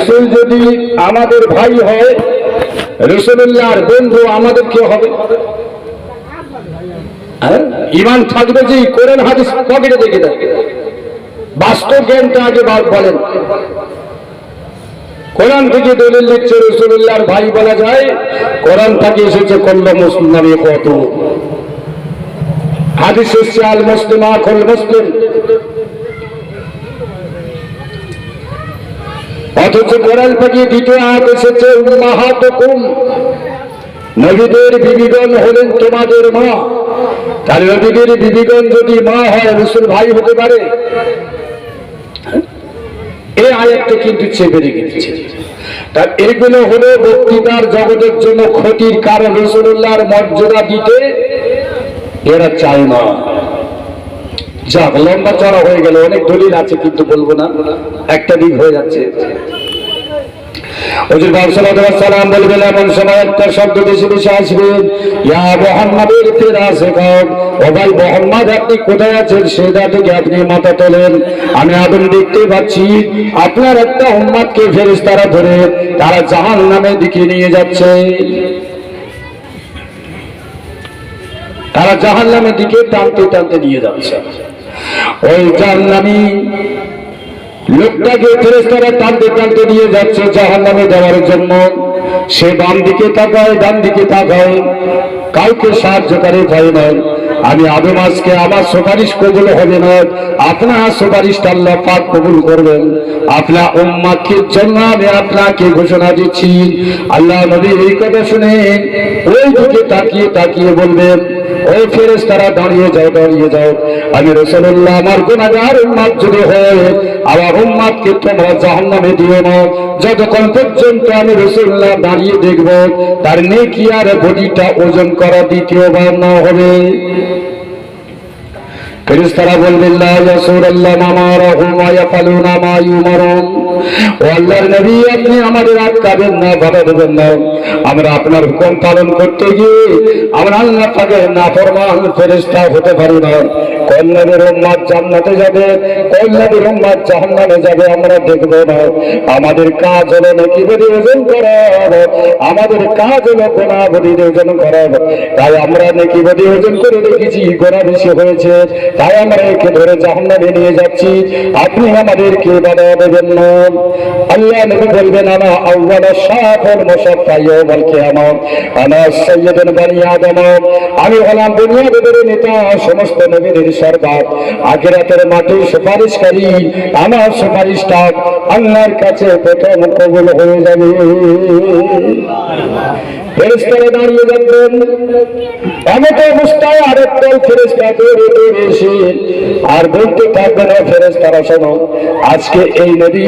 রসুল যদি আমাদের ভাই হয় রসুল্লাহর বন্ধু আমাদের কে হবে? হ্যাঁ? ইমান থাকবে যে কোরআন, হাদিস পকেটে দেখে দেয় বাস্তব জ্ঞানটা আগে বলেন। কোরআন থেকে দলিল দিচ্ছে রসুল্লাহর ভাই বলা যায়, কোরআন থেকে এসেছে কল্ল মুসলিম কত হাদিস এসছে আল মুসলিম, আখল মুসলিম। অথচ কোরআন থেকে দ্বিতীয় আয়াত এসেছে, উম্মাহাতুকুম। নবীদের বিবিগণ হলেন তোমাদের মা। তাহলে নবীদের বিবিগণ যদি মা হয়, রসুল ভাই হতে পারে। এই আয়াতটা কিন্তু চেপে রেখেছে। তা এগুলো হলো বক্তৃতার জগতের জন্য ক্ষতির কারণ রসুল্লাহর মর্যাদা দিতে এরা চায় না। যাক, লম্বা চড়া হয়ে গেল, অনেক দলিল আছে, কিন্তু বলব না। একটা দিক হয়ে যাচ্ছে। সাল্লাম বলবেন, এমন সময় একটা শব্দ বেশি বেশি আসবে। ইয়া মুহাম্মাদের ফিরাসে কম ও ভাই মুহাম্মদ, আপনি কোথায় আছেন? সেটা থেকে আপনি মাথা তোলেন। আমি আগুন দেখতে পাচ্ছি। আপনার একটা উম্মাদকে ফেরেশতারা ধরে তারা জাহান্নামের দিকে নিয়ে যাচ্ছে। তারা জাহান্নামের দিকে টানতে টানতে নিয়ে যাচ্ছে। ওই জাহান্নামী লোকটাকে ফেরেস্তারা টানতে টানতে নিয়ে যাচ্ছে জাহান নামে দেওয়ার জন্য। সে বাম দিকে তাকায়, ডান দিকে তাকায়। কাউকে সাহায্যকারী হয় না আমি আদম আজকে আমার সুপারিশ কবুল হবে না। আপনার সুপারিশটা আল্লাহ পাক কবুল করবেন। আপনার উম্মাকে জন্য আমি আপনাকে ঘোষণা দিচ্ছি। আল্লাহ নবী এই কথা শুনে ওই দিকে তাকিয়ে তাকিয়ে বলবেন ওই ফেরেস তারা দাঁড়িয়ে যাও দাঁড়িয়ে যাও। আমি রসল্লাহ আমার গুণাগার উন্মাদ যদি হয়, আমার উন্মাদকে তোমরা জাহান্নামে দিও না। যতক্ষণ পর্যন্ত আমি রসুল্লাহ দাঁড়িয়ে দেখব, তার নেকি আর বডিটা ওজন করা দ্বিতীয়বার না হবে। ফেরেশতারা বলবেন, লা ইয়াসুরাল্লাহ মা রাহুম ওয়া ইয়াফালুনা মা ইউমারুন। ও আল্লাহর নবী, আপনি আমাদের আটকাবেন না, বাধা দেবেন না। আমরা আপনার হুকুম পালন করতে গিয়ে আমরা আল্লাহ পাকের নাফরমান ফেরেশতা হতে পারি না। কোন নবীর উম্মত জান্নাতে যাবে, কোন নবীর উম্মত জাহান্নামে যাবে, আমরা দেখব না। আমাদের কাজ হলো নাকি বলি ওজন করা আমাদের কাজ হলো গোনা বলি ওজন করা তাই আমরা নাকি বলি ওজন করে রেখেছি গোনা বেশি হয়েছে। তাই আমরা একে ধরে জাহান্নামে নিয়ে যাচ্ছি। আপনি আমাদেরকে বাধা দেবেন না। আল্লাহ নবী বলবেন, আনা আউয়াল শাফল মুশাফফা ইয়াউমাল কিয়ামত। আনা সাইয়্যিদুল বানি আদম। আমি হলাম দুনিয়াদের নেতা, সমস্ত নবীদের সরদার। আখিরাতের মাঠে সুপারিশকারী, আমার সুপারিশটা আল্লাহর কাছে প্রথম কবুল হয়ে যাবে। ফেরেশতারা দাঁড়িয়ে যাবেন এমত অবস্থায় আরেক দল দৌড়ে দৌড়ে এসে আর বলতে না ফেরেশতারা, শোনো, আজকে এই নদী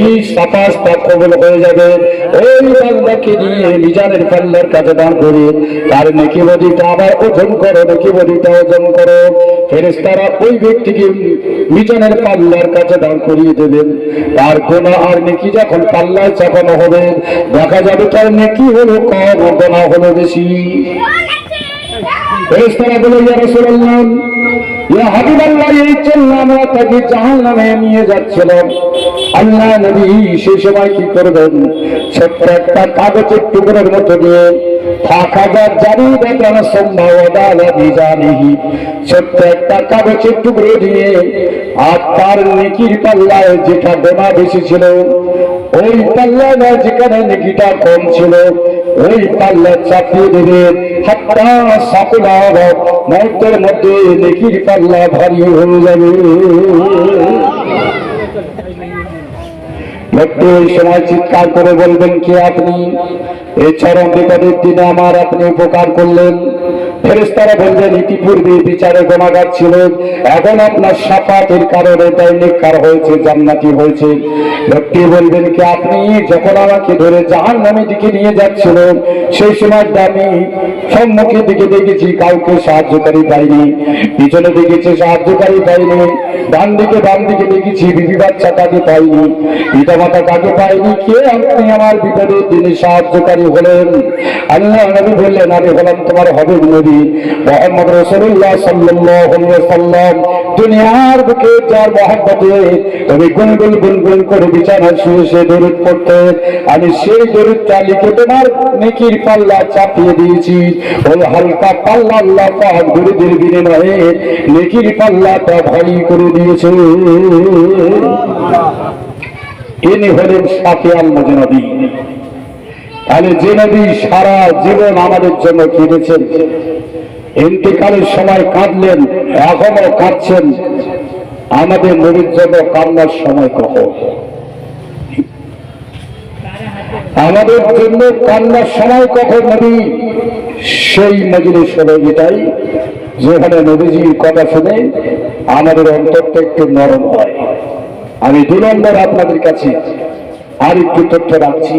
কবুল হয়ে যাবে। ওই বান্দাকে নিয়ে মিজানের পাল্লার কাছে করে তার নেকি বদিটা আবার ওজন করো, নেকি বদিটা ওজন করো। ফেরেশতারা ওই ব্যক্তিকে মিজানের পাল্লার কাছে দান করিয়ে দেবেন। তার আর নেকি যখন পাল্লায় চাপানো হবে, দেখা যাবে তার নেকি হলো কম গোনা হলো বেশি ফেরেশতারা বলে ইয়া রাসূলুল্লাহ ইয়া হাবিবাল্লাহ এই জন্য আমরা তাকে জাহান্নামে নিয়ে যাচ্ছিলাম। আল্লাহ নবী সেই কি করবেন? যেটা গোনা বেশি ছিল ওই পাল্লায় না যেখানে নেকিটা কম ছিল, ওই পাল্লা চাপিয়ে দেবে। হাত্তা সাকুলা মুহূর্তের মধ্যে নেকির পাল্লা ভারী হয়ে যাবে। একটু এই সময় চিৎকার করে বলবেন কি আপনি? চরম বিপদের দিনে আমার আপনি উপকার করলেন। ফেরেস্তারা বলবেন ইতিপূর্বে বিচারে গোনাগার ছিল। এখন আপনার সাফাতের কারণে দৈনিকার হয়েছে, জান্নাতি হয়েছে। লোকটি বলবেন কি, আপনি যখন আমাকে ধরে জাহান নামে দিকে নিয়ে যাচ্ছিল সেই সময় আমি সম্মুখের দিকে দেখেছি, কাউকে সাহায্যকারী পাইনি। পিছনে দেখেছি, সাহায্যকারী পাইনি। ডান দিকে, বাম দিকে দেখেছি, বিবি বাচ্চা কাকে পাইনি পিতা মাতা কাকে পাইনি, কে আপনি আমার বিপদের দিনে সাহায্যকারী হলেন? আল্লাহ নবী বললেন, আমি হলাম তোমার হবে নবী মোহাম্মদ রসুল্লাহ সাল্লাম দুনিয়ার বুকে যার মহাব্বতে তুমি গুনগুন গুনগুন করে বিছানায় শুয়ে সে দরুদ পড়তে, আমি সেই দরুদটা লিখে তোমার নেকির পাল্লা চাপিয়ে দিয়েছি। ওই হালকা সাফিয়াল মজনবী। তাহলে যে নবী সারা জীবন আমাদের জন্য কেঁদেছেন ইন্তিকালের সময় কাঁদলেন এখনও কাঁদছেন। আমাদের নবীর জন্য কান্নার সময় কখন? আমাদের জন্য কান্নার সময় কখন নবী? সেই মজলিস হলো এটাই, যেখানে নবীজির কথা শুনে আমাদের অন্তরটা একটু নরম হয়। আমি দু নম্বর আপনাদের কাছে আর একটু তথ্য রাখছি।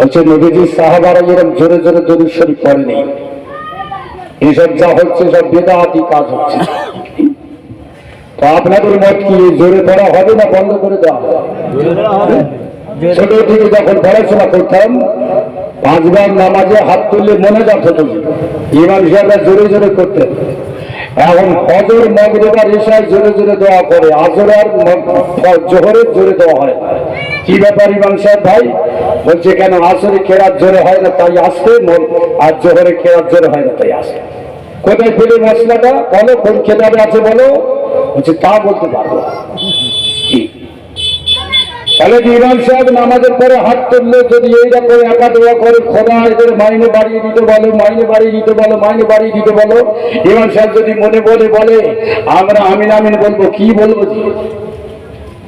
হচ্ছে নবীজি, সাহাবারা এরকম জোরে জোরে দরুদ শরীফ পড়েনি। এসব যা হচ্ছে, সব বেদাহাতি কাজ হচ্ছে। তো আপনাদের মত কি জোরে পড়া হবে না বন্ধ করে দেওয়া ছোট থেকে যখন পড়াশোনা করতাম, পাঁচবার নামাজে হাত তুললে মনে যাত হতো ইমাম সাহেবরা জোরে জোরে করতেন। এখন ফজর মগরবার এসায় জোরে জোরে দেওয়া করে আজর আর জোহরের জোরে দেওয়া হয়। কি ব্যাপার ইমাম সাহেব ভাই বলছে, কেন আসরে খেরার জোরে হয় না, তাই আসতে মন আর জোহরে খেরার জোরে হয় না, তাই আসে কোথায় ফেলে মশলাটা বলো, কোন খেতাবে আছে বলো বলছে, তা বলতে পারব? তাহলে ইমাম সাহেব নামাজের পরে হাত তুললে যদি এইটা করে একা দোয়া করে খোদা এদের মাইনে বাড়িয়ে দিতে বলো, মাইনে বাড়িয়ে দিতে বলো, মাইনে বাড়িয়ে দিতে বলো ইমাম সাহেব যদি মনে বলে বলে, আমরা আমিন আমিন বলব, কি বলব জি?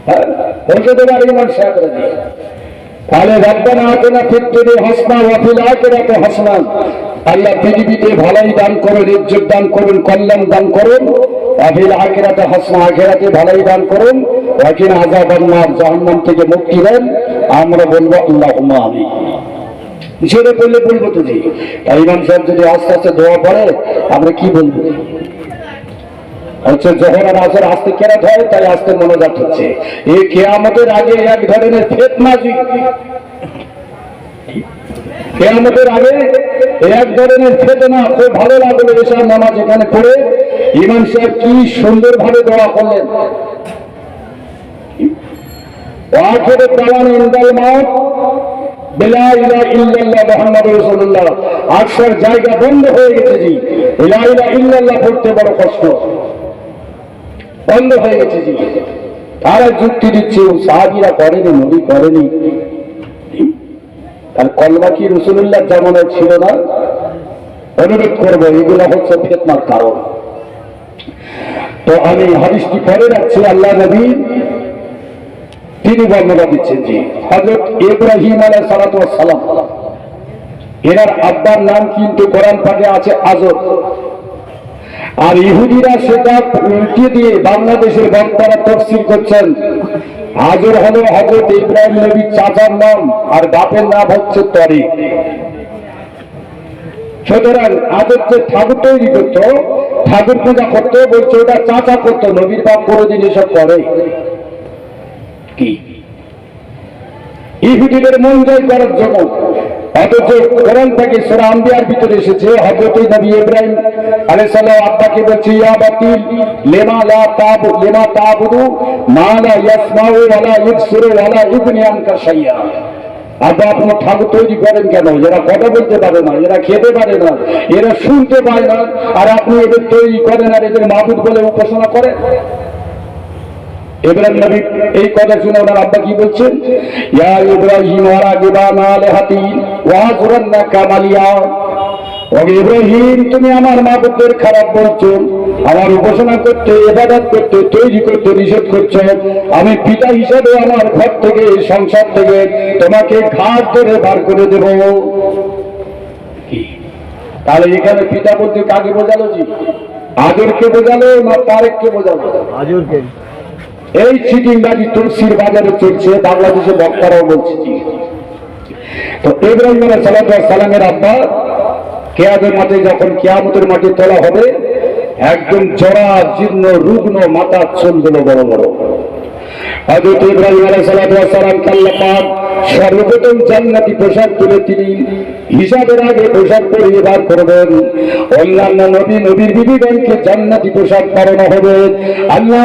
হ্যাঁ? পারে ইমাম সাহেবরা জি। তাহলে রব্বানা আতেনা ফিদ দুনিয়া হাসনা ওয়া ফিল হাসনা আল্লাহ পৃথিবীতে ভালাই দান করুন, ইজ্জত দান করুন, কল্যাণ দান করুন থেকে মুক্তি দেন। আমরা বলব জোরে বললে বলব তো ইমাম সাহেব যদি আস্তে আস্তে দোয়া করে আমরা কি বলব? হচ্ছে যখন আর আস্তে কেরাত হয়, তাই আস্তে মনোজাত হচ্ছে। এই কেয়ামতের আগে এক ধরনের ফেতনাজি কেয়ামতের আগে এক ধরনের ফেতনা, খুব ভালো লাগল এসব নামাজ এখানে পড়ে। ইমাম সাহেব কি সুন্দর ভাবে দোয়া করলেন? বন্ধ হয়ে গেছে তারা যুক্তি দিচ্ছে সাহাবিরা করেনি, নবী করেনি। আর কলমা কি রসুল্লাহ জামানের ছিল না? অনুরোধ করব, এগুলো হচ্ছে ফেতনার কারণ। তো আমি হাদিসটি পরে রাখছি আল্লাহ নবী তিনি বর্ণনা দিচ্ছেন জি হজরত ইব্রাহিম আলাই সালাম, এনার আব্বার নাম কিন্তু কোরআন পাঠে আছে আজর আর ইহুদিরা সেটা উল্টে দিয়ে বাংলাদেশের বক্তারা তফসিল করছেন, হাজর হলো হজরত ইব্রাহিম নবীর চাচার নাম, আর বাপের নাম হচ্ছে তরিক। সুতরাং আদর যে ঠাকুর তৈরি করতো ঠাকুর পূজা করতো বলছে ওটা চাচা করতো, নবীর বাপ কোনোদিন এসব করে। কি? ইহুদিদের মন জয় করার জন্য। অথচ কোরআন থেকে ভিতরে এসেছে, হযরত নবী ইব্রাহিম ইয়া লিমা লা লিমা মা লা আব্বা আপনার ঠাকুর তৈরি করেন কেন? এরা কথা বলতে পারে না, এরা খেতে পারে না, এরা শুনতে পায় না। আর আপনি এদের তৈরি করেন আর এদের মাহবুদ বলে উপাসনা করেন? ইব্রাহিম নবী এই কথা শুনে ওনার আব্বা কি বলছেন? ইয়া ইব্রাহিম ওয়া রাগিবা না আলে হাতি, ওয়া জুরান্না কামালিয়া ইব্রাহিম তুমি আমার মা মাবুদের খারাপ বলছো আমার উপাসনা করতে ইবাদত করতে তৈরি করতে নিষেধ করছ। আমি পিতা হিসাবে আমার ঘর থেকে সংসার থেকে তোমাকে ঘাট ধরে বার করে দেব। তাহলে এখানে পিতা বলতে কাকে বোঝালো জি? আদরকে বোঝালো না তারেককে বোঝালো? আজুরকে। এই চিটিংবাজি তুলসির বাজারে চলছে বাংলাদেশে বক্তারাও বলছে। তো ইব্রাহিম আলাইহিস সালামের আব্বা কেয়াদের মাঠে যখন কেয়ামতের মাঠে তোলা হবে, একদম জরা, জীর্ণ, রুগ্ন মাথা চুলগুলো বড় বড়। হযরত ইব্রাহিম আলাইহিস সালাম সর্বপ্রথম জান্নাতি পোশাক তুলে তিনি হিসাবের আগে পোশাক করবেন। অন্যান্য নবী নবীর বিবিগণকে জান্নাতি পোশাক পরানো হবে। আল্লাহ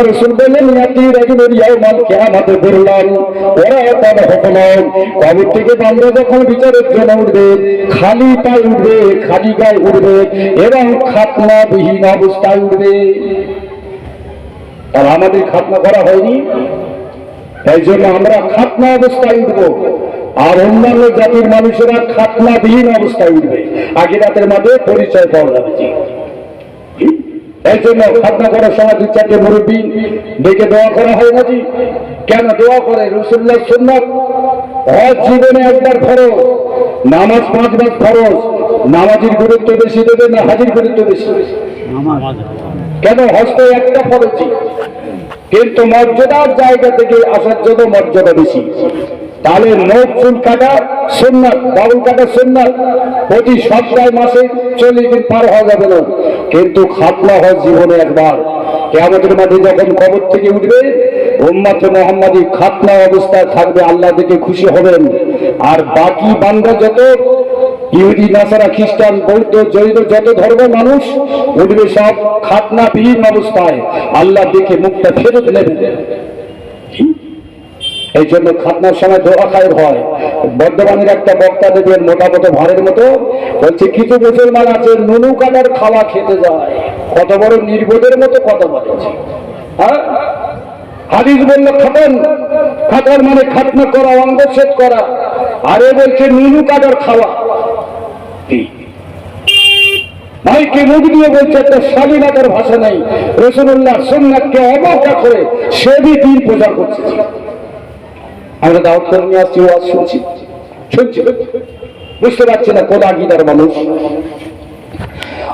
বললেন ওরা কবর থেকে বান্দা যখন বিচারের জন্য উঠবে, খালি পায়ে উঠবে, খালি গায়ে উঠবে এবং খাতনা বিহীন অবস্থায় উঠবে। আর আমাদের খাতনা করা হয়নি। তাই জন্য আমরা খাতনা অবস্থায় উঠবো। আর অন্যান্য জাতির মানুষেরা খাতনাবিহীন অবস্থায় উঠবে। আগে রাতের মাঝে পরিচয় পাওয়া যাবে। এই জন্য খাতনা করার সময় দু চারটে মুরব্বী ডেকে দোয়া করা হয় না কেন দোয়া করে? রসুল্লাহ সুন্নাত? হজ জীবনে একবার ফরজ। নামাজ পাঁচবার ফরজ। নামাজের গুরুত্ব বেশি দেবে না হাজির গুরুত্ব বেশি? নামাজ। কেন হস্ত একটা ফরজি কিন্তু মর্যাদার জায়গা থেকে আসার জন্য মর্যাদা বেশি। তাহলে নখ চুল কাটা সোননাথ বাবুল কাটা সোননাথ প্রতি সপ্তাহে মাসে চল্লিশ দিন পার হওয়া যাবে না। কিন্তু খাতলা হয় জীবনে একবার। কেমতের মাঝে যখন কবর থেকে উঠবে, উম্মাতে মোহাম্মদী খাতলা অবস্থায় থাকবে, আল্লাহ দেখে খুশি হবেন। আর বাকি বান্দা যত ইহুদি, নাসারা, খ্রিস্টান, বৌদ্ধ, জৈন, যত ধর্ম মানুষ উঠবে সব খাতনা বিহীন অবস্থায় আল্লাহ দেখে মুখটা ফেরত নেবেন এই জন্য খাতনার সময় ধোয়া খায় হয় বর্ধমানের একটা বক্তা দেবেন মোটা মতো ভারের মতো, বলছে, কিছু মুসলমান আছে, নুনু কাটার খাওয়া খেতে যায়। কত বড় নির্বোধের মতো কথা বলেছে। হ্যাঁ? হাদিস বলল খাতেন খাতার মানে খাতনা করা অঙ্গচ্ছেদ করা। আরে বলছে, নুনু কাটার খাওয়া। কি? ভাইকে মুখ দিয়ে বলছে, একটা স্বাধীনতার ভাষা নাই। রসুল্লাহ সোমনাথকে অবজ্ঞা করে সে দিয়ে তীর প্রচার করছে। আমরা দাওয়াত করে নিয়ে আসছি, ওয়াজ শুনছি। শুনছি। বুঝতে পারছি না কোদা গিদার মানুষ।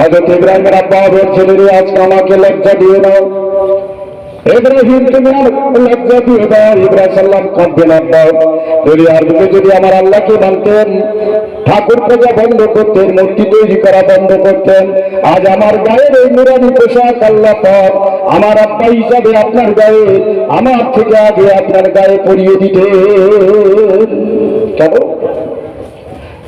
হযরত ইব্রাহিমের আব্বা বলছেন রে আজকে আমাকে লজ্জা দিয়ে দাও। ইব্রাহিম তুমি আর লজ্জা দিয়ে দাও, ইব্রাহিম সাল্লাম কাঁদবেন আব্বা দুনিয়ার বুকে যদি আমার আল্লাহকে মানতেন, ঠাকুর পূজা বন্ধ করতেন, মূর্তি তৈরি করা বন্ধ করতেন, আজ আমার গায়ের এই নুরানি পোশাক আল্লাহ পাক আমার আব্বা হিসাবে আপনার গায়ে, আমার থেকে আগে আপনার গায়ে পরিয়ে দিতে কেন?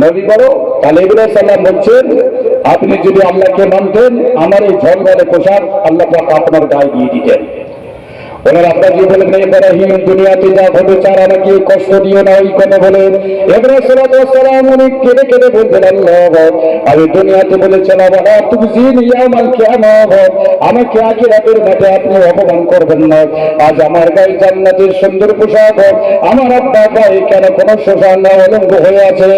নবী করো তাহলে ইব্রাহিম সাল্লাম বলছেন, আপনি যদি আল্লাহকে মানতেন, আমার এই ঝলমলে পোশাক আল্লাহ আপনার গায়ে দিয়ে দিতেন। ওনার আপনার যে বলেন ইব্রাহিম দুনিয়াতে যা ঘটে চার আমাকে কষ্ট দিও না ওই কথা বলে। ইব্রাহিম সালাম উনি কেঁদে কেঁদে বলতেন আল্লাহ আমি দুনিয়াতে বলেছিলাম বাবা তুমি জিন ইয়ামাল কিয়ামত। আমাকে আখিরাতের মাঠে আপনি অপমান করবেন না। আজ আমার গায়ে জান্নাতের সুন্দর পোশাক। আমার আব্বা গায়ে কেন কোন শোষণ না অলঙ্গ হয়ে আছে?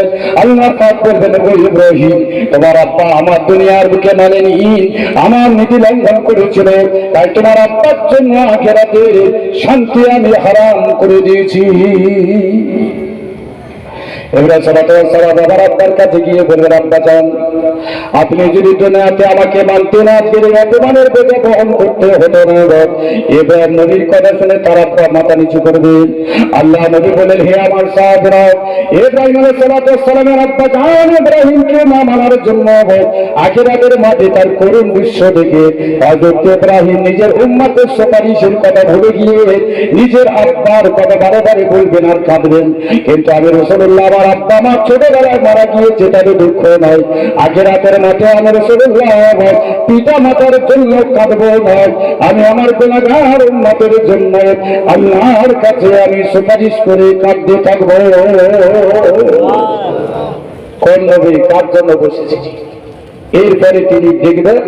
আল্লাহ পাক বলবেন ইব্রাহিম, তোমার আব্বা আমার দুনিয়ার বুকে মানেনি। আমার নীতি লঙ্ঘন করেছিল। তাই তোমার আব্বার জন্য আখেরাতে শান্তি আমি হারাম করে দিয়েছি। আপনি যদি দুনিয়াতে আমাকে মানতে না আজকের অপমানের বোঝা বহন করতে হতো না, এবার নবীর কথা শুনে তার মাথা নিচু করবে। আল্লাহ নবী বলেন হে আমার সাহাবরা নিজের উম্মতের কথা গিয়ে নিজের কথা বারে বারে বলবেন আর কাঁদবেন। কিন্তু আমি রসুল্লাহ আমার আব্বা আমার ছোটবেলায় মারা গিয়েছে তাতে দুঃখ নয় আগের রাতের মাঠে আমার পিতা মাতার জন্য কাঁদবো নয় আমি আমার গুণাগার উন্নতের জন্য আল্লাহর কাছে আমি সুপারিশ করে কাঁদতে থাকব। কোন নবী কার জন্য বসেছি? এরপরে তিনি দেখবেন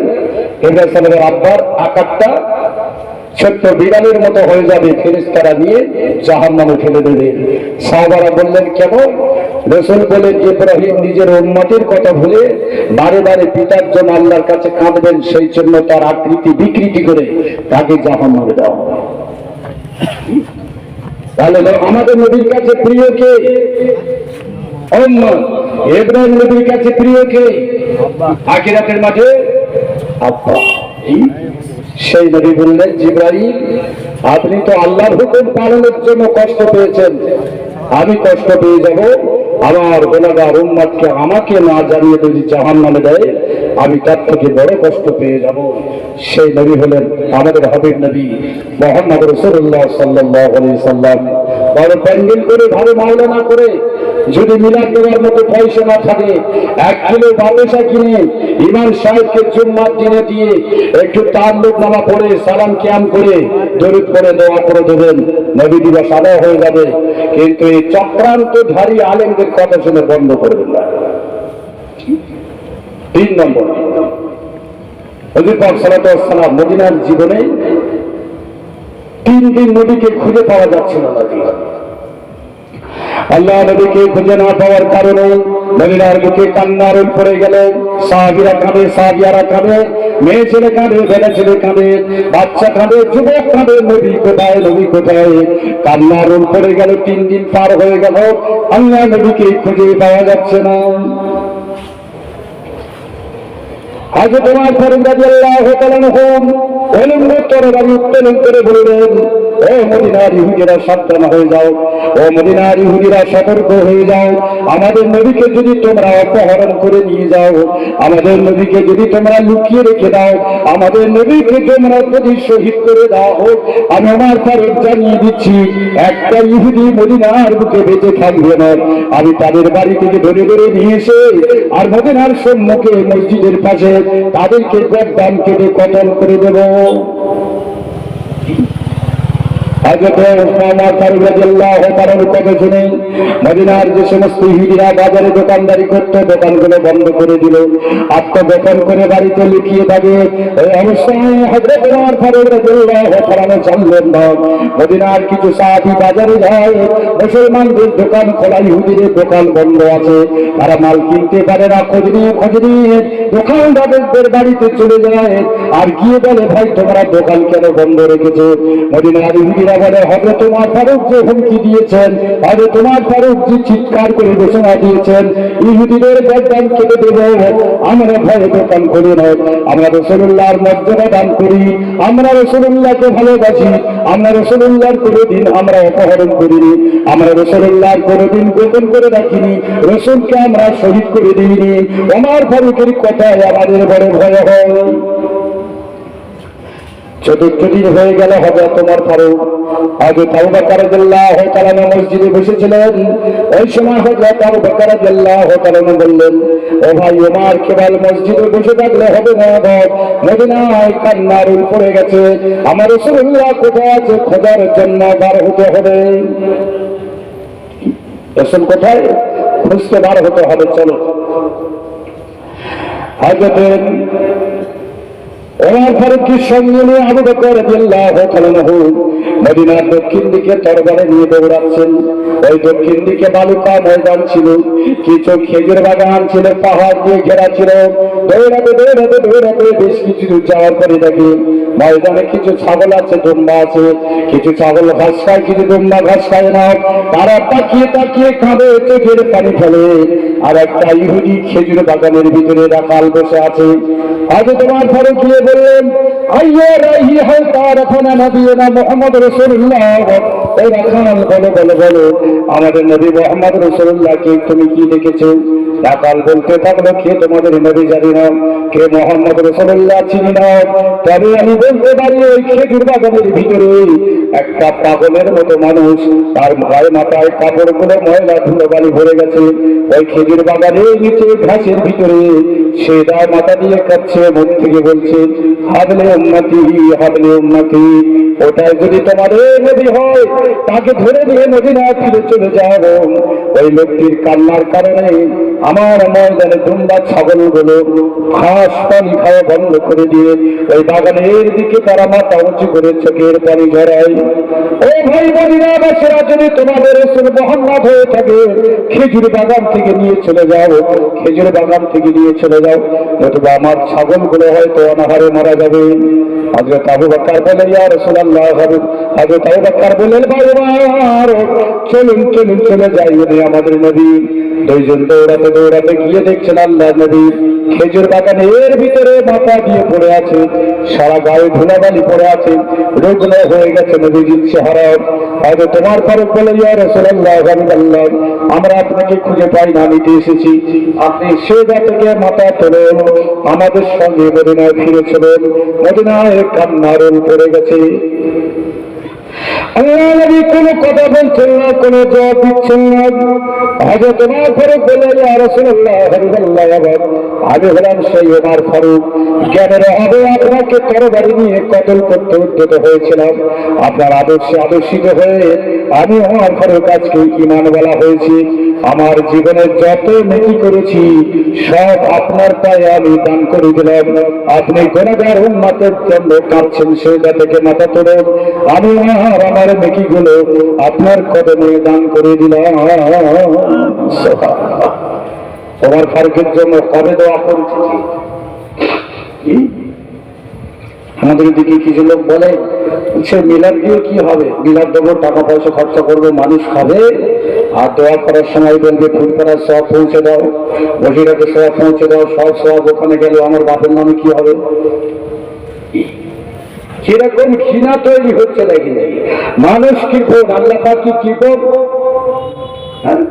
ইব্রাহিম সালামের আব্বার আকারটা ছোট্ট বিড়ালের মতো হয়ে যাবে ফেরেস্তারা নিয়ে জাহান নামে ফেলে দেবে। সাহাবারা বললেন, কেমন? রসুল বলেন, ইব্রাহিম নিজের উন্মতির কথা ভুলে বারে বারে পিতার জন্য আল্লাহর কাছে কাঁদবেন, সেই জন্য তার আকৃতি বিকৃতি করে তাকে জাহান নামে দেওয়া। তাহলে আমাদের নবীর কাছে প্রিয় কে। ইব্রাহিম নবীর কাছে প্রিয় কে আখিরাতের মাঠে আব্বা সেই নবী বললেন জিব্রাইল আপনি তো আল্লাহর হুকুম পালনের জন্য কষ্ট পেয়েছেন আমি কষ্ট পেয়ে যাব আমার গোলাগার উম্মাদকে আমাকে না জানিয়ে যদি জাহান নামে দেয়, আমি তার থেকে বড় কষ্ট পেয়ে যাব। সেই নবী হলেন আমাদের হাবিব নবী মোহাম্মদ রসুল্লাহ সাল্লাহ সাল্লাম। বড় প্যান্ডেল করে ভালো মাওলানা করে যদি মিলাদ দেওয়ার মতো পয়সা না থাকে, এক কিলো বাতাসা কিনে ইমাম সাহেবকে জুম্মার দিনে দিয়ে একটু তাল্লুক নামা পড়ে সালাম ক্যাম করে দরিদ করে দোয়া করে দেবেন। নবী দিবস আদায় হয়ে যাবে। কিন্তু এই চক্রান্তধারী আলেমদের কথা শুনে বন্ধ করবেন না তিন নম্বর হজুর পাক সালাম মদিনার জীবনে তিন দিন নবীকে খুঁজে পাওয়া যাচ্ছিল না আল্লাহ নবীকে খুঁজে না পাওয়ার কারণে নবীরার মুখে কান্নার পড়ে গেল। সাহাবিরা কাঁদে, সাহাবিয়ারা কাঁদে মেয়ে ছেলে কাঁদে বেড়া ছেলে কাঁদে, বাচ্চা কাঁদে, যুবক কাঁদে নবী কোথায় নবী কোথায়? কান্নার পড়ে গেল, তিন দিন পার হয়ে গেল। আল্লাহ নবীকে খুঁজে পাওয়া যাচ্ছে না। আজ তোমার ফরিদাজ আল্লাহ তাআলা হোম অলঙ্গ তরবারি উত্তোলন করে বললেন ও মদিনার ইহুদিরা সাবধান হয়ে যাও। ও মদিনার ইহুদিরা সতর্ক হয়ে যাও। আমাদের নবীকে যদি তোমরা অপহরণ করে নিয়ে যাও, আমাদের নবীকে যদি তোমরা লুকিয়ে রেখে দাও, আমাদের নবীকে তোমরা যদি শহীদ করে দাও। হোক আমি আমার ফারুক জানিয়ে দিচ্ছি, একটা ইহুদি মদিনার বুকে বেঁচে থাকবে না। আমি তাদের বাড়ি থেকে ধরে ধরে নিয়ে এসে আর মদিনার সম্মুখে মসজিদের পাশে তাদেরকে গদ্দান কেটে কতল করে দেব। মদিনার দোকানদারি করতো, দোকানগুলো বন্ধ করে কিছু বাজারে যায়, মুসলমানদের দোকান খোলা, ইহুদিদের দোকান বন্ধ আছে। তারা মাল কিনতে পারে না, খোঁজ নিয়ে খোঁজ নিয়ে দোকানদারদের বাড়িতে চলে যায়। আর গিয়ে বলে, ভাই, তোমরা দোকান কেন বন্ধ রেখেছো? মদিনার ইহুদিরা বলে হবে। তোমার ফারুক যে হুমকি দিয়েছেন হবে তোমার ফারুক যে চিৎকার করে ঘোষণা দিয়েছেন, ইহুদিদের গদ্দান কেটে দেব, আমরা ভয়ে দোকান খুলি না। আমরা রসুল্লাহর মর্যাদা দান করি, আমরা রসুল্লাহকে ভালোবাসি, আমরা রসুল্লাহর কোনোদিন আমরা অপহরণ করিনি, আমরা রসুল্লাহর কোনোদিন গোপন করে রাখিনি, রসুলকে আমরা শহীদ করে দিইনি। আমার ফারুকের কথায় আমাদের বড় ভয় হয়। চতুর্থ দিন হয়ে গেল হবে তোমার ফারুক, আগে তাও বাকার তালানো মসজিদে বসেছিলেন। ওই সময় হয়ে হজরত আবু বাকার তালানো বললেন, ও ভাই ওমার কেবল মসজিদে বসে থাকলে হবে না বাপ। মদিনায় কান্নার পড়ে গেছে। আমার রসুল্লাহ কোথায় আছে? খোঁজার জন্য বার হতে হবে। রসুল কোথায়? খুঁজতে বার হতে হবে, চলো। হজরতের ওমর ফারুককে সঙ্গে নিয়ে আবু বকর মদিনার দক্ষিণ দিকে তরবারে নিয়ে দৌড়াচ্ছেন। ওই দক্ষিণ দিকে বালুকা ময়দান ছিল। কিছু খেজুর বাগান ছিল, পাহাড় দিয়ে ঘেরা ছিল। দৌড়াতে দৌড়াতে দৌড়াতে বেশ কিছু যাওয়ার পরে দেখি ময়দানে কিছু ছাগল আছে, দুম্বা আছে, কিছু ছাগল ঘাস খায় কিছু দুম্বা ঘাস খায় না। তারা তাকিয়ে তাকিয়ে কাঁদে চোখের পানি ফেলে। আর একটা ইহুদি খেজুর বাগানের ভিতরে রাখাল বসে আছে। আজ তোমার পরে গিয়ে বললেন হয় বলো বলো বলো, আমাদের তুমি কি দেখেছ? বলতে কে তোমাদের জানি না, কে চিনি না। তবে আমি বলতে ওই খেজুর বাগানের ভিতরে। একটা পাগলের মতো মানুষ, তার গায়ে মাথায় কাপড়গুলো ময়লা ধুলো বালি ভরে গেছে। ওই খেজুর বাগানের নিচে ঘাসের ভিতরে সে দায় মাথা দিয়ে মন থেকে বলছে, হাবলে উন্নতি হাবলে উন্নতি ওটাই যদি তোমাদের নদী হয়, তাকে ধরে ফিরে চলে যাব ওই লোকটির কান্নার কারণে আমার ময়দানে দুম্বা ঘাস পানি খাওয়া বন্ধ করে দিয়ে ওই বাগানের দিকে তারা মাথা উঁচু করে চোখের পানি ঝরায়। ও ভাই বোনেরা বাসেরা, যদি তোমাদের রসুল মোহাম্মদ হয়ে থাকে, খেজুর বাগান থেকে নিয়ে চলে যাও। খেজুর বাগান থেকে নিয়ে চলে যাও, নতুবা আমার ছাগলগুলো হয়তো অনাহারে মারা যাবে। হজরত আবু বকর বলেন, ইয়া রাসূলুল্লাহ হজরত আবু ভাই আমার চলুন চলুন, চলে যাই উনি আমাদের নবী। দুইজন দৌড়াতে দৌড়াতে গিয়ে দেখছেন আল্লাহ নবী খেজুর বাগানের ভিতরে মাথা দিয়ে পড়ে আছে, সারা গায়ে ধুলাবালি পড়ে আছে রুগ্ন হয়ে গেছে নদী নবীজির চেহারা হয়তো তোমার ফারুক বলে আমরা আপনাকে খুঁজে পাই না নিতে এসেছি। আপনি সে থেকে মাথা তোলেন আমাদের সঙ্গে মদিনায় ফিরেছিলেন। মদিনায় কান্নার পড়ে গেছে। আল্লাহ কোনো কথা বলছেন না, কোনো জবাব দিচ্ছেন না। ফারুক বলে আমি হলাম সেই ওমর ফারুক। জ্ঞানের অভাবে আপনাকে তরবারি নিয়ে কতল করতে উদ্যত হয়েছিলাম। আপনার আদর্শে আদর্শিত হয়ে আমি ওমর ফারুক আজকে ইমান বলা হয়েছি। আমার জীবনের যত নেকি করেছি, সব আপনার পায়ে আমি দান করে দিলাম। আপনি গোনাগার উন্মাতের জন্য কাঁদছেন সেটা থেকে মাথা তোলেন আমি আমার আমার নেকি গুলো আপনার কদমে দান করে দিলাম তোমার ফারুকের জন্য কবে দেওয়া করছি আমাদের দিকে কিছু লোক বলে, সে মিলাদ দিয়ে কি হবে? মিলাদ দেবো, টাকা পয়সা খরচা করব, মানুষ খাবে। আর দোয়া করার সময় বলবে, ফুল করার সব পৌঁছে দাও। বহিরাকে সব পৌঁছে দাও, সব সব ওখানে গেলে, আমার বাপের নামে কি হবে? কীরকম ঘৃণা তৈরি হচ্ছে দেখি মানুষ কি ভোগ আল্লাহ পাকি কি ভোগ হ্যাঁ?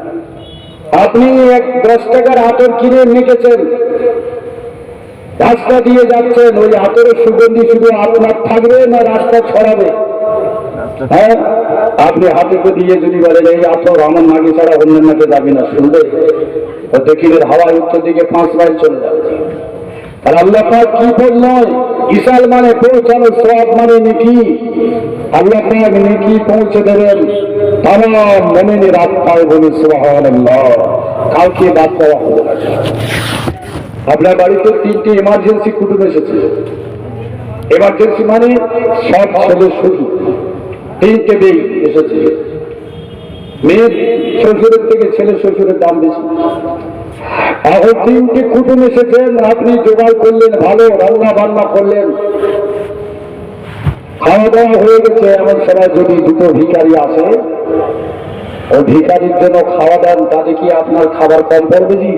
আপনি এক দশ টাকার আতর কিনে মেখেছেন রাস্তা দিয়ে যাচ্ছেন, ওই আতরের সুগন্ধি শুধু আপনার থাকবে না রাস্তা ছড়াবে? হ্যাঁ? আপনি হাতে করে দিয়ে যদি বলেন, এই আতর আমার নাকি ছাড়া অন্যের নাকে যাবে না। শুনবে? ও দেখিলেন হাওয়ায় উত্তর দিকে পাঁচ মাইল চলে যাবে আর আল্লাহ কি বল নয়? ইসাল মানে পৌঁছানো সব মানে নেকি। আল্লাহ পাক নেকি পৌঁছে দেবেন। তাম মমিনের আত্মায় বলে সুবহানাল্লাহ। কাউকে বাদ দেওয়া হবে না। আপনার বাড়িতে তিনটে এমার্জেন্সি কুটুম এসেছে। এমার্জেন্সি মানে সব শুধু। তিনটে মেয়ে এসেছে। মেয়ের শ্বশুরের থেকে ছেলে শ্বশুরের দাম বেশি। এখন তিনটে কুটুম এসেছেন আপনি জোগাড় করলেন, ভালো রান্না বান্না করলেন। খাওয়া দাওয়া হয়ে গেছে, এমন সময় যদি দুটো ভিখারি আসে, ও ভিকারির জন্য খাওয়া দেন, তাতে কি আপনার খাবার কম পড়বে জি?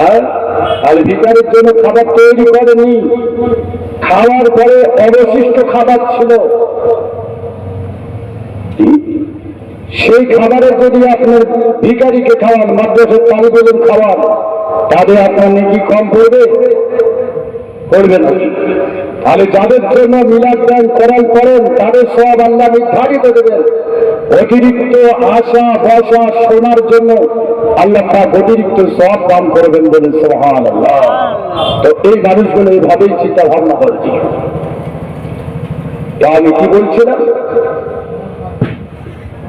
হ্যাঁ? আর ভিকারির জন্য খাবার তৈরি করেনি খাওয়ার পরে অবশিষ্ট খাবার ছিল। সেই খাবারের যদি আপনার ভিকারিকে খাওয়ান, মাদ্রাসের মাদ্রাসার তালিবেলেন খাওয়ান তাদের আপনার নাকি কম পড়বে? পড়বে না। তাহলে যাদের জন্য মিলাদ দান করাল করেন, তাদের সব আল্লাহ নির্ধারিত দেবেন। অতিরিক্ত আশা বসা শোনার জন্য আল্লাহ পাক অতিরিক্ত সব দান করবেন বলে সোহান আল্লাহ তো এই মানুষগুলো এইভাবেই চিন্তা ভাবনা তো আমি কি বলছিলাম?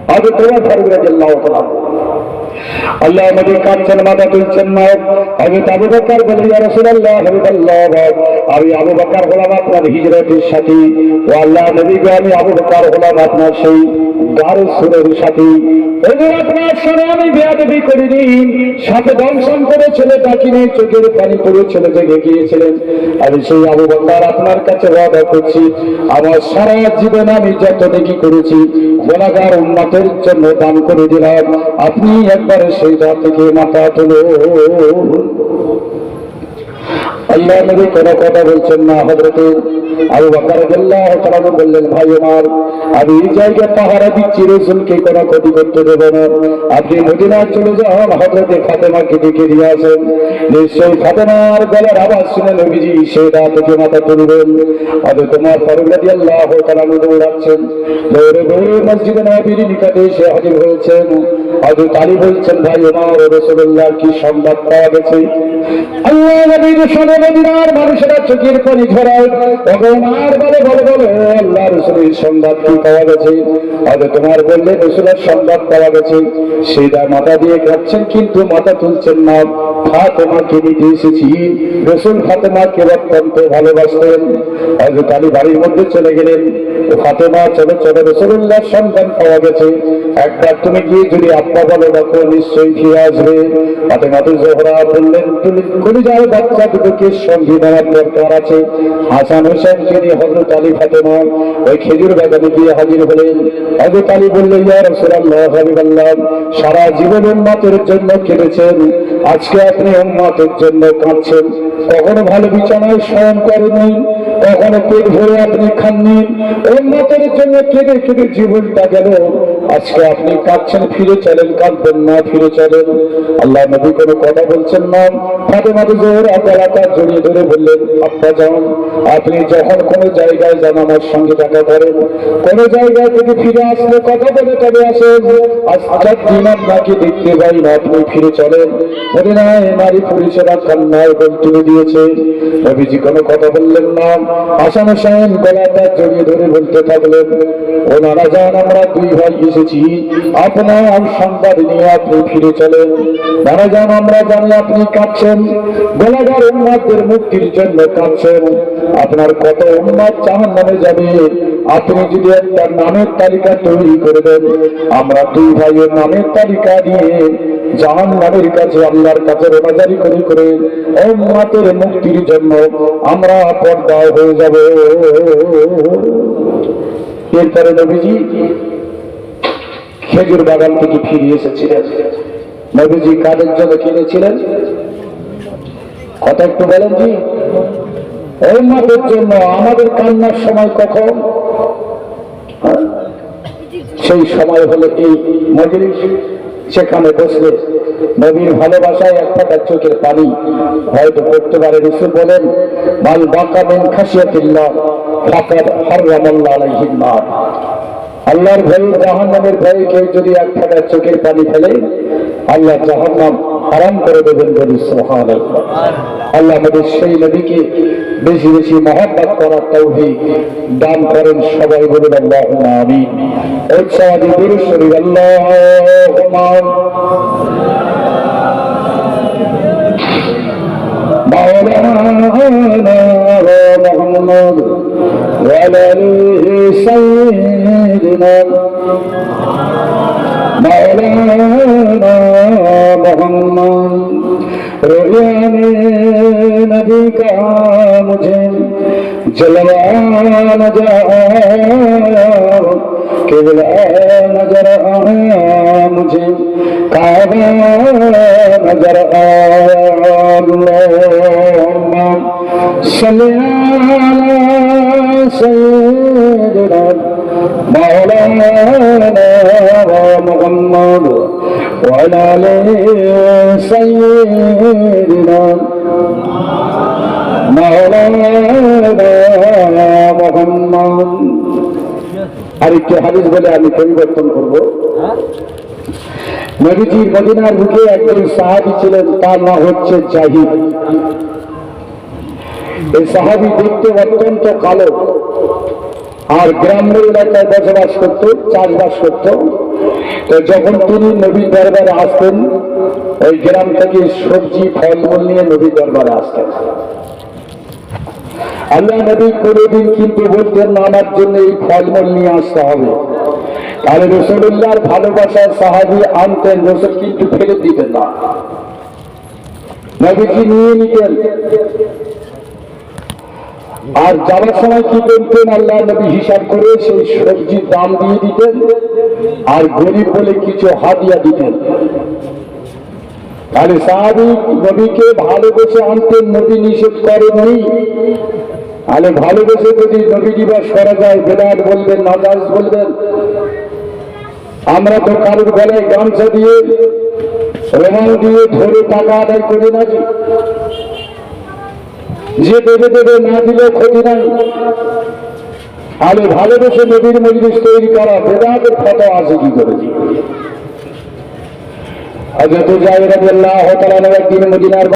আগে তোমার ফারুক রাজি আল্লাহ আল্লাহ নবী কাঁদছেন মাথা তুলছেন না আমি আবু বকর বলি রাসূলুল্লাহ, হাবিবাল্লাহ আমি আবু বকর হলাম আপনার হিজরতের সাথী। ও আল্লাহ নবী গো, আমি আবু বকর হলাম আপনার সেই গার সুরের সাথী। আপনার সঙ্গে আমি বেয়াদবি করিনি। সাথে দংশন করে ছেলে ডাকিনি চোখের পানি পড়ে ছেলে জেগে গিয়েছিলেন। আমি সেই আবু বকর আপনার কাছে ওয়াদা করছি। আমার সারা জীবন আমি যত দেখি করেছি গোলাগার উন্মাতের জন্য দান করে দিলাম। আপনি একবার সেই থেকে মাথা তুলো। আল্লাহ নবী কথা বলছেন না হজরতে আবু রাদিয়াল্লাহু তাআলা বললেন, ভাই আমার, আমি এই পাহারা দিচ্ছি, রসুলকে ক্ষতি করতে দেব না। আপনি চলে যান ফাতেমাকে ডেকে দিয়ে আসেন। নিশ্চয়ই ফাতেমার গলার আওয়াজ শুনে নবীজি মাথা তুলবেন। তোমার ফারুক রাদিয়াল্লাহু তাআলা দৌড়াচ্ছেন। দৌড়ে দৌড়ে মসজিদে নবীর নিকটে এসে হাজির হয়েছেন। বলছেন, ভাই আমার রসুল্লাহ কি সংবাদ পাওয়া গেছে? আল্লাহ নবীর শুনে মদিনার মানুষেরা চোখের পানি বলে বলে সংবাদ পাওয়া গেছে? তোমার বললে সংবাদ পাওয়া গেছে। মাথা দিয়ে কিন্তু মাথা তুলছেন না। এসেছি। ভালোবাসতেন। আজ কালী বাড়ির মধ্যে চলে গেলেন। ফাতেমা পাওয়া গেছে। একবার তুমি গিয়ে যদি বলো, দেখো, নিশ্চয়ই ফিরে আসবে। ফাতেমা জোহরা বললেন, তুমি করে যাও, বাচ্চা দুটোকে সঙ্গী দরকার আছে। হাসান হজরত আলী ফাতেমা, ওই খেজুর বাগানে গিয়ে হাজির হলেন। হজরত আলী বললেন, ইয়া রাসূলুল্লাহ, হাবিবাল্লাহ, সারা জীবন উম্মতের জন্য কেঁদেছেন আজকে আপনি উম্মতের জন্য কাঁদছেন। কখনো ভালো বিছানায় শয়ন করেনি কখনো পেট ভরে আপনি খাননি উম্মতের জন্য কেঁদে কেঁদে জীবনটা গেল। আজকে আপনি কাঁদছেন, ফিরে চলেন, কাঁদবেন না, ফিরে চলেন। আল্লাহ নবী কোনো কথা বলছেন না। ফাতেমা তো জোর আকালাকা জড়িয়ে ধরে বললেন, আব্বা যান, আপনি যখন কোনো জায়গায় যান, আমার সঙ্গে দেখা করেন। কোনো জায়গায় থেকে ফিরে আসলে কথা বলে তবে আসেন। আজ হাজার দিন আপনাকে দেখতে পাই না, আপনি ফিরে চলেন। না নারী পুলিশেরা কান্নায় তুলে দিয়েছে। নবীজি কোনো কথা বললেন না। আসাম হোসেন গলাটা জড়িয়ে ধরে বলতে থাকলেন, ওনারা যান, আমরা দুই ভাই এসেছি। আপনার সংবাদ নিয়ে আপনি ফিরে চলেন। নানা যান, আমরা জানি আপনি কাঁদছেন। গোলাগার উন্মাদের মুক্তির জন্য কাঁদছেন। আপনার কত উন্মাদ চাহান নামে যাবে। আপনি যদি একটা নামের তালিকা তৈরি করে দেন, আমরা দুই ভাইয়ের নামের তালিকা নিয়ে জাহান নামের কাছে আল্লাহর কাছে রোনাজারি করে করে উম্মাতের মুক্তির জন্য আমরা পর্দায় হয়ে যাব। এরপরে নবীজি খেজুর বাগান থেকে ফিরে এসেছিলেন। নবীজি কাদের জন্য কিনেছিলেন? কথা একটু বলেন জি। উম্মাতের জন্য আমাদের কান্নার সময় কখন? হ্যাঁ? সেই সময় হলো এই মজলিস। সেখানে বসলে নবীর ভালোবাসায় এক ফোঁটা চোখের পানি। হয়তো পড়তে পারে রসুল বলেন মাল বাঁকা মেন খাসিয়াতিল্লাহ ফাকাদ হারামাল্লাহ আলাইহিন নার। আল্লাহর ভয়ে জাহান্নামের ভয়ে কেউ যদি এক ফোঁটা চোখের পানি ফেলে, আল্লাহ জাহান্নাম হারাম করে দেবেন বলি সোহান আল্লাহ আমাদের সেই নবীকে বেশি বেশি মহাব্বত করার তৌফিক দান করেন সবাই বলুন আল্লাহ আমিন উৎসাহী গুরু শরীর আল্লাহ مولانا محمد وعلى آله سيدنا مولانا محمد रोया में नबी का मुझे जलवा नजर आया केवला नजर आया আরেকটি হাদিস বলে আমি পরিবর্তন করব। নবীজির মদিনার বুকে একজন সাহাবি ছিলেন, তার নাম হচ্ছে জাহিদ। এই সাহাবি দেখতে অত্যন্ত কালো। আর গ্রাম্য এলাকায় বসবাস করত, চাষবাস করত। তো যখন তিনি নবীর দরবারে আসতেন, ওই গ্রাম থেকে সবজি, ফলমূল নিয়ে নবীর দরবারে আসতেন। আল্লাহ নবী কোনোদিন কিন্তু বলতেন না, আমার জন্য এই ফলমূল নিয়ে আসতে হবে। তাহলে রসুল্লাহর ভালোবাসার সাহায্যে আনতেন, রসুল কিন্তু ফেলে দিতেন না। নবীজি নিয়ে নিতেন। আর যাওয়ার সময় কি করতেন? আল্লাহ নবী হিসাব করে সেই সবজির দাম দিয়ে দিতেন আর গরিব বলে কিছু হাতিয়া দিতেন। তাহলে সাহাবিক নবীকে ভালোবেসে আনতেন, নবী নিষেধ করেননি। তাহলে ভালোবেসে যদি নবী দিবস করা যায়, বেদাত বলবেন, নাজাজ বলবেন। আমরা তো কারোর গলায় গামছা দিয়ে, রোমাল দিয়ে ধরে টাকা আদায় করি না যে। দেবে দেবে না দিলে ক্ষতি নাই। তাহলে ভালোবেসে নদীর মজলিস তৈরি করা বেদাতের ফটো আছে কি করেছি হজরত জাহির রাদিয়াল্লাহু তাআলা একদিন মদিনার